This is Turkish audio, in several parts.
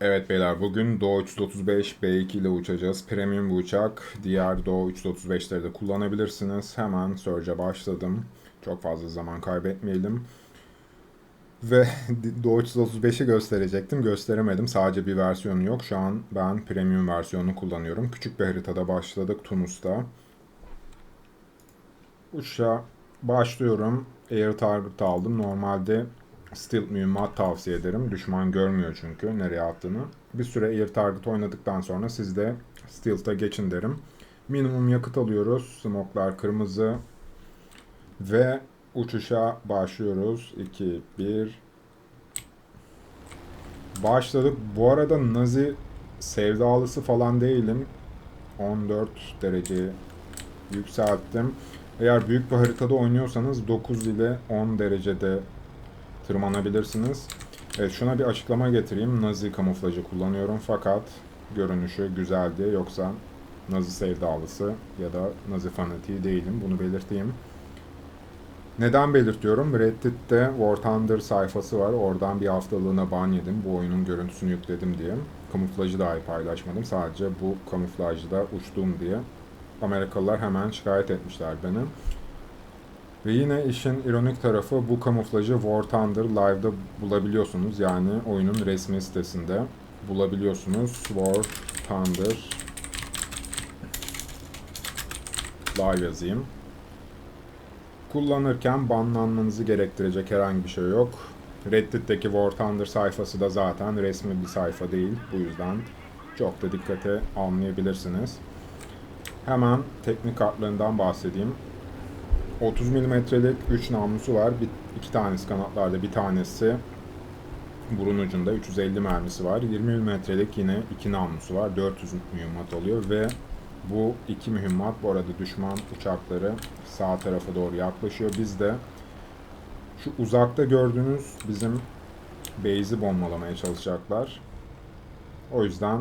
Evet beyler bugün Doğu 335 B2 ile uçacağız. Premium bir uçak. Diğer Doğu 335'leri de kullanabilirsiniz. Hemen Surge'e başladım. Çok fazla zaman kaybetmeyelim. Ve Doğu 335'i gösterecektim. Gösteremedim. Sadece bir versiyonu yok. Şu an ben premium versiyonunu kullanıyorum. Küçük bir haritada başladık Tunus'ta. Uçuşa başlıyorum. Air Target aldım. Normalde Stealth mühimmat tavsiye ederim. Düşman görmüyor çünkü nereye attığını. Bir süre Air Target oynadıktan sonra siz de Stealth'a geçin derim. Minimum yakıt alıyoruz. Smoklar kırmızı. Ve uçuşa başlıyoruz. 2, 1. Başladık. Bu arada Nazi sevdalısı falan değilim. 14 derece yükselttim. Eğer büyük bir haritada oynuyorsanız 9 ile 10 derecede tırmanabilirsiniz. Evet şuna bir açıklama getireyim. Nazi kamuflajı kullanıyorum fakat görünüşü güzel diye yoksa Nazi sevdalısı ya da Nazi fanatiği değilim. Bunu belirteyim. Neden belirtiyorum? Reddit'te War Thunder sayfası var. Oradan bir haftalığına ban yedim. Bu oyunun görüntüsünü yükledim diye. Kamuflajı dahi paylaşmadım. Sadece bu kamuflajda uçtuğum diye. Amerikalılar hemen şikayet etmişler beni. Ve yine işin ironik tarafı bu kamuflajı War Thunder Live'da bulabiliyorsunuz. Yani oyunun resmi sitesinde bulabiliyorsunuz. War Thunder Live yazayım. Kullanırken banlanmanızı gerektirecek herhangi bir şey yok. Reddit'teki War Thunder sayfası da zaten resmi bir sayfa değil. Bu yüzden çok da dikkate almayabilirsiniz. Hemen teknik kartlarından bahsedeyim. 30 milimetrelik 3 namlusu var. Bir, iki tanesi kanatlarda, bir tanesi burun ucunda 350 mermisi var. 20 milimetrelik yine iki namlusu var. 400 mühimmat oluyor ve bu iki mühimmat bu arada düşman uçakları sağ tarafa doğru yaklaşıyor. Biz de şu uzakta gördüğünüz bizim base'i bombalamaya çalışacaklar. O yüzden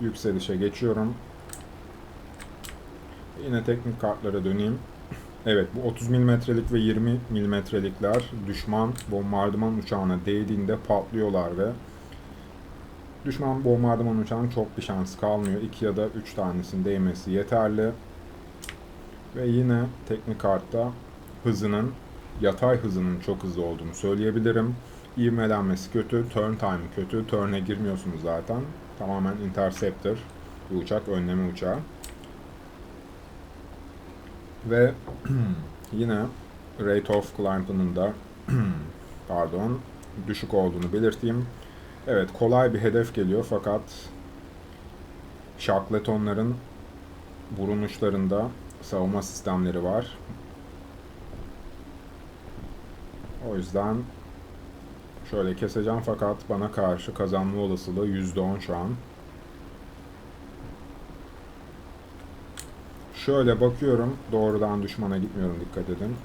yükselişe geçiyorum. Yine teknik kartlara döneyim. Evet bu 30 milimetrelik ve 20 milimetrelikler düşman bombardıman uçağına değdiğinde patlıyorlar ve düşman bombardıman uçağının çok bir şansı kalmıyor. 2 ya da 3 tanesinin değmesi yeterli. Ve yine teknik kartta hızının yatay hızının çok hızlı olduğunu söyleyebilirim. İvmelenmesi kötü, turn time kötü. Turn'e girmiyorsunuz zaten. Tamamen interceptor bir uçak, önleme uçağı. Ve yine rate of climb'ının da pardon düşük olduğunu belirteyim. Evet kolay bir hedef geliyor fakat şakletonların burun uçlarında savunma sistemleri var. O yüzden şöyle keseceğim fakat bana karşı kazanma olasılığı %10 şu an. Şöyle bakıyorum. Doğrudan düşmana gitmiyorum dikkat edin.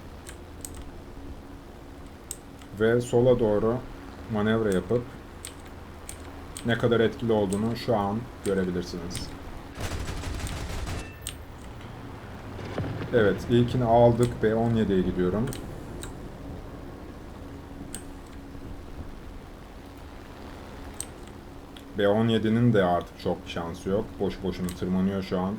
Ve sola doğru manevra yapıp ne kadar etkili olduğunu şu an görebilirsiniz. Evet, ilkini aldık. B17'ye gidiyorum. B17'nin de artık çok şansı yok. Boş boşuna tırmanıyor şu an.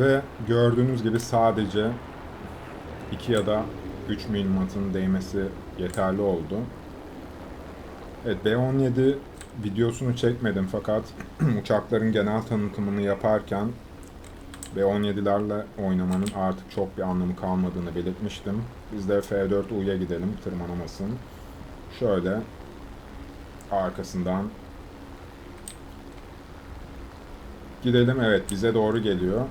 Ve gördüğünüz gibi sadece 2 ya da 3 milimatın değmesi yeterli oldu. Evet B-17 videosunu çekmedim fakat uçakların genel tanıtımını yaparken B-17'lerle oynamanın artık çok bir anlamı kalmadığını belirtmiştim. Biz de F-4U'ya gidelim tırmanamasın. Şöyle arkasından gidelim. Evet bize doğru geliyor.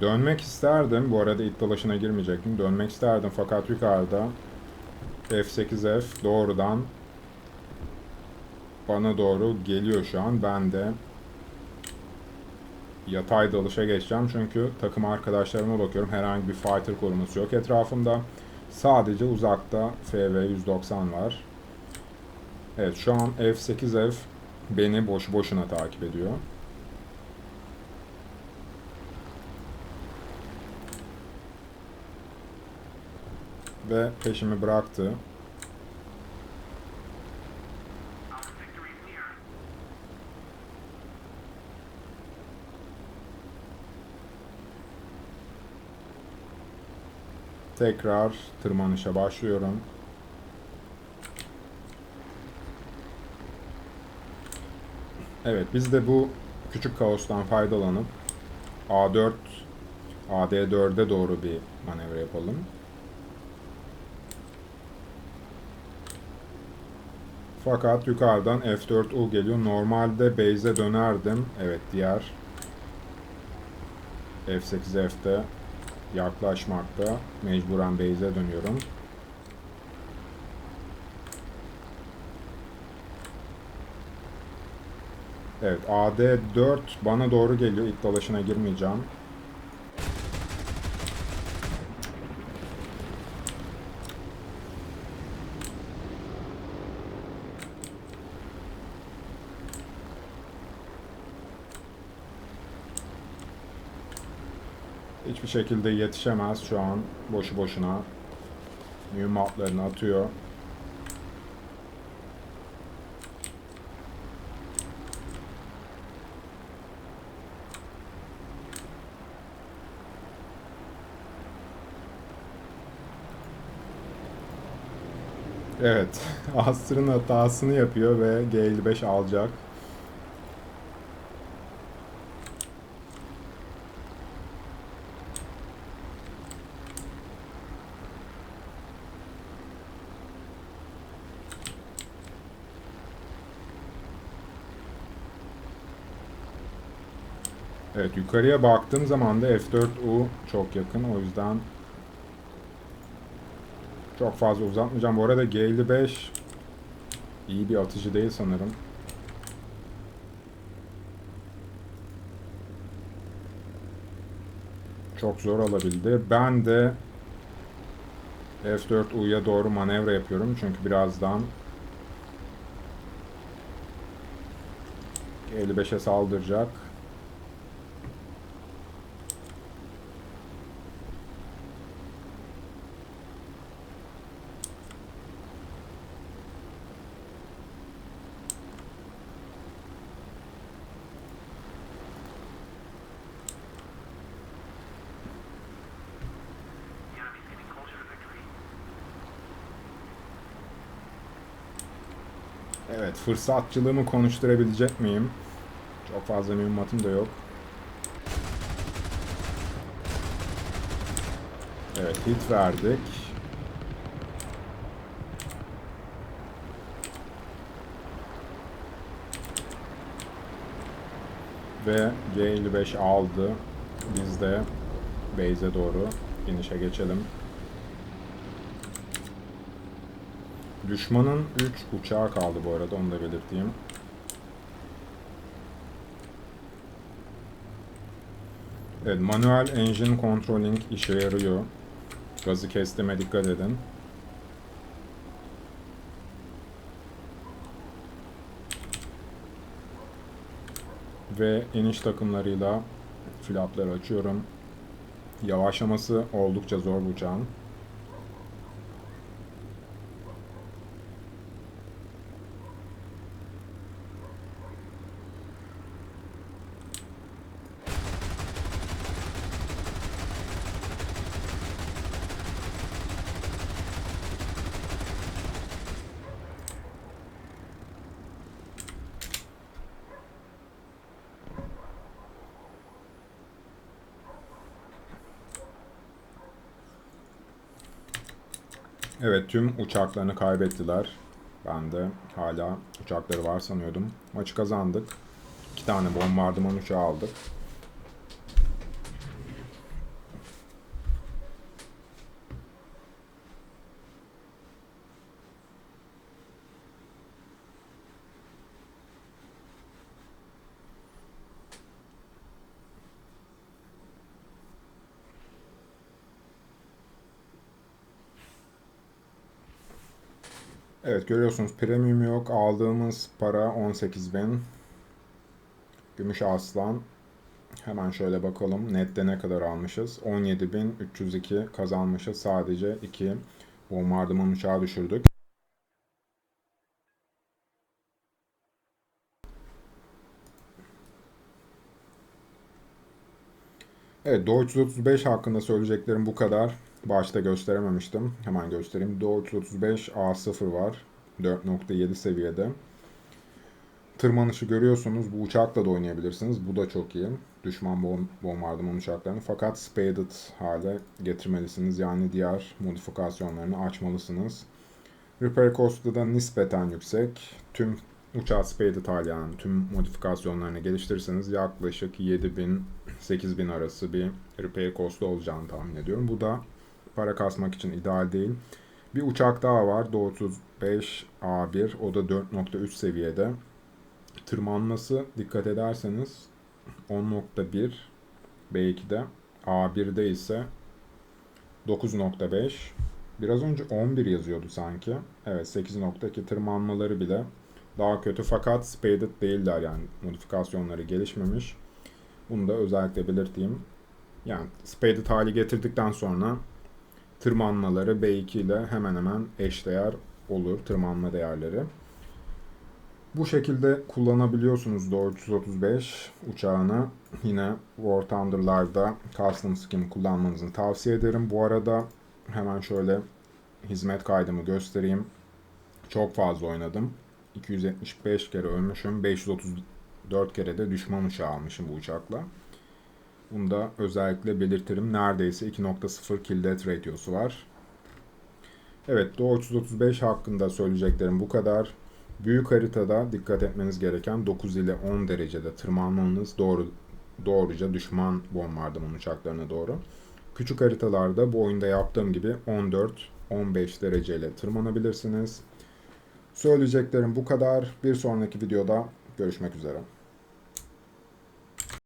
Dönmek isterdim. Bu arada it dalaşına girmeyecektim. Dönmek isterdim fakat yukarıda F8F doğrudan bana doğru geliyor şu an. Ben de yatay dalışa geçeceğim. Çünkü takım arkadaşlarıma bakıyorum. Herhangi bir fighter koruması yok etrafımda. Sadece uzakta FV-190 var. Evet şu an F8F beni boşu boşuna takip ediyor. Ve peşimi bıraktı. Tekrar tırmanışa başlıyorum. Evet biz de bu küçük kaostan faydalanıp A4 AD4'e doğru bir manevra yapalım. Fakat yukarıdan F4U geliyor. Normalde base'e dönerdim. Evet diğer F8F'de yaklaşmakta. Mecburen base'e dönüyorum. Evet AD4 bana doğru geliyor. İlk dalaşına girmeyeceğim. Hiçbir şekilde yetişemez şu an boşu boşuna. Mühimmatlarını atıyor. Evet. Astr'ın hatasını yapıyor ve G55 alacak. Evet yukarıya baktığım zaman da F4U çok yakın. O yüzden çok fazla uzatmayacağım. Bu arada G55 iyi bir atıcı değil sanırım. Çok zor olabildi. Ben de F4U'ya doğru manevra yapıyorum. Çünkü birazdan G55'e saldıracak. Evet, fırsatçılığımı konuşturabilecek miyim? Çok fazla mühimmatım da yok. Evet, hit verdik. Ve G55 aldı. Biz de base'e doğru inişe geçelim. Düşmanın 3 uçağı kaldı bu arada onu da belirteyim. Evet, manuel engine controlling işe yarıyor. Gazı kestiğime dikkat edin. Ve iniş takımlarıyla flapları açıyorum. Yavaşlaması oldukça zor bu uçağın. Evet tüm uçaklarını kaybettiler. Ben de hala uçakları var sanıyordum. Maçı kazandık. İki tane bombardıman uçağı aldık. Evet görüyorsunuz premium yok. Aldığımız para 18.000. Gümüş Aslan. Hemen şöyle bakalım. Nette ne kadar almışız? 17.302 kazanmışız. Sadece 2 bombardıman uçağı düşürdük. Evet Doğu 335 hakkında söyleyeceklerim bu kadar. Başta gösterememiştim. Hemen göstereyim. Doğu 335 A0 var. 4.7 seviyede. Tırmanışı görüyorsunuz. Bu uçakla da oynayabilirsiniz. Bu da çok iyi. Düşman bom bombardıman uçaklarını. Fakat spaded hale getirmelisiniz. Yani diğer modifikasyonlarını açmalısınız. Repair cost'u da nispeten yüksek. Tüm uçağı spaded hale yani tüm modifikasyonlarını geliştirirseniz yaklaşık 7000-8000 arası bir repair cost'u olacağını tahmin ediyorum. Bu da para kasmak için ideal değil. Bir uçak daha var. Doğu 35 A1. O da 4.3 seviyede. Tırmanması dikkat ederseniz 10.1 B2'de. A1'de ise 9.5. Biraz önce 11 yazıyordu sanki. Evet 8.2 tırmanmaları bile daha kötü fakat spaded değiller yani modifikasyonları gelişmemiş. Bunu da özellikle belirteyim. Yani spaded hali getirdikten sonra tırmanmaları B2 ile hemen hemen eşdeğer olur tırmanma değerleri. Bu şekilde kullanabiliyorsunuz Doğu 335 uçağını. Yine War Thunder'larda Custom Skin kullanmanızı tavsiye ederim. Bu arada hemen şöyle hizmet kaydımı göstereyim. Çok fazla oynadım. 275 kere ölmüşüm. 534 kere de düşman uçağı almışım bu uçakla. Bunu da özellikle belirtirim. Neredeyse 2.0 kill death ratio'su var. Evet Doğu 335 hakkında söyleyeceklerim bu kadar. Büyük haritada dikkat etmeniz gereken 9 ile 10 derecede tırmanmanız doğru doğruca düşman bombardıman uçaklarına doğru. Küçük haritalarda bu oyunda yaptığım gibi 14-15 dereceyle tırmanabilirsiniz. Söyleyeceklerim bu kadar. Bir sonraki videoda görüşmek üzere.